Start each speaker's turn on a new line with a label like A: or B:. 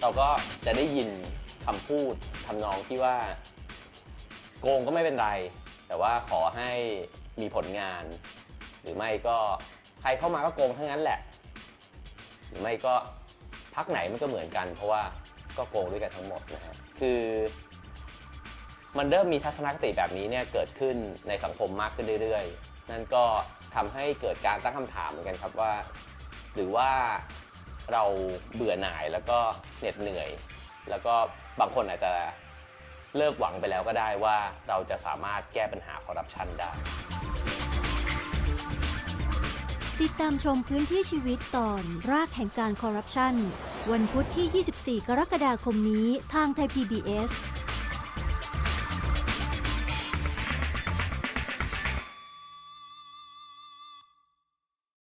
A: เราก็จะได้ยินคำพูดทำนองที่ว่า โกงก็ไม่เป็นไร แต่ว่าขอให้มีผลงาน หรือไม่ก็ใครเข้ามาก็โกงทั้งนั้นแหละ หรือไม่ก็พักไหนมันก็เหมือนกัน เพราะว่าก็โกงด้วยกันทั้งหมดนะฮะคือมันเริ่มมีทัศนคติแบบนี้เนี่ยเกิดขึ้นในสังคมมากขึ้นเรื่อยๆ นั่นก็ทำให้เกิดการตั้งคำถามเหมือนกันครับว่า หรือว่า เราเบื่อหน่ายแล้วก็เหน็ดเหนื่อย แล้วก็บางคนอาจจะเลิกหวังไปแล้วก็ได้ว่าเราจะสามารถแก้ปัญหาคอร์รัปชันได้
B: ติดตามชมพื้นที่ชีวิตตอนรากแห่งการคอร์รัปชันวันพุธที่ 24 กรกฎาคมนี้ทางไทย PBS